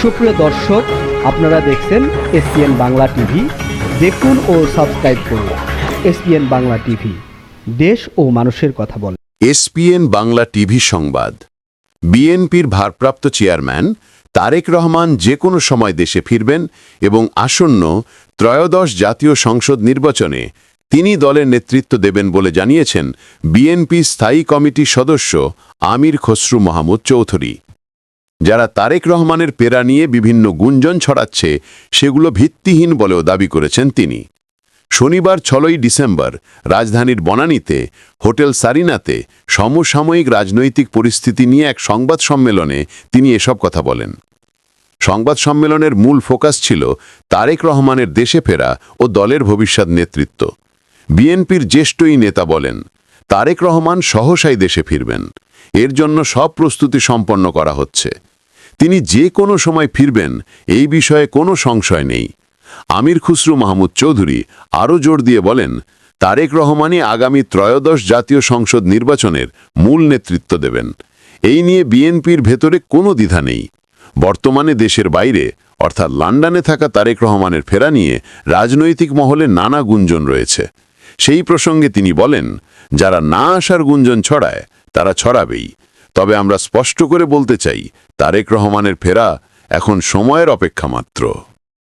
সুপ্রিয় দর্শক, আপনারা দেখছেন এসপিএন বাংলা টিভি। দেখুন ও সাবস্ক্রাইব করুন এসপিএন বাংলা টিভি। দেশ ও মানুষের কথা বলে। এসপিএন বাংলা টিভি সংবাদ। বিএনপির ভারপ্রাপ্ত চেয়ারম্যান তারেক রহমান যে কোনো সময় দেশে ফিরবেন এবং আসন্ন ত্রয়োদশ জাতীয় সংসদ নির্বাচনে তিনি দলের নেতৃত্ব দেবেন বলে জানিয়েছেন বিএনপি স্থায়ী কমিটির সদস্য আমির খসরু মাহমুদ চৌধুরী। যারা তারেক রহমানের পেরা নিয়ে বিভিন্ন গুঞ্জন ছড়াচ্ছে, সেগুলো ভিত্তিহীন বলেও দাবি করেছেন তিনি। শনিবার ছলই ডিসেম্বর রাজধানীর বনানীতে, হোটেল সারিনাতে সমসাময়িক রাজনৈতিক পরিস্থিতি নিয়ে এক সংবাদ সম্মেলনে তিনি এসব কথা বলেন। সংবাদ সম্মেলনের মূল ফোকাস ছিল তারেক রহমানের দেশে ফেরা ও দলের ভবিষ্যৎ নেতৃত্ব। বিএনপির জ্যেষ্ঠই নেতা বলেন, তারেক রহমান সহসাই দেশে ফিরবেন। এর জন্য সব প্রস্তুতি সম্পন্ন করা হচ্ছে। তিনি যে কোনো সময় ফিরবেন, এই বিষয়ে কোনো সংশয় নেই। আমির খুসরু মাহমুদ চৌধুরী আরও জোর দিয়ে বলেন, তারেক রহমানই আগামী ত্রয়োদশ জাতীয় সংসদ নির্বাচনের মূল নেতৃত্ব দেবেন। এই নিয়ে বিএনপির ভেতরে কোনো দ্বিধা নেই। বর্তমানে দেশের বাইরে, অর্থাৎ লন্ডনে থাকা তারেক রহমানের ফেরা নিয়ে রাজনৈতিক মহলে নানা গুঞ্জন রয়েছে। সেই প্রসঙ্গে তিনি বলেন, যারা না আসার গুঞ্জন ছড়ায় তারা ছড়াবেই। তবে আমরা স্পষ্ট করে বলতে চাই, তারেক রহমানের ফেরা এখন সময়ের অপেক্ষা মাত্র।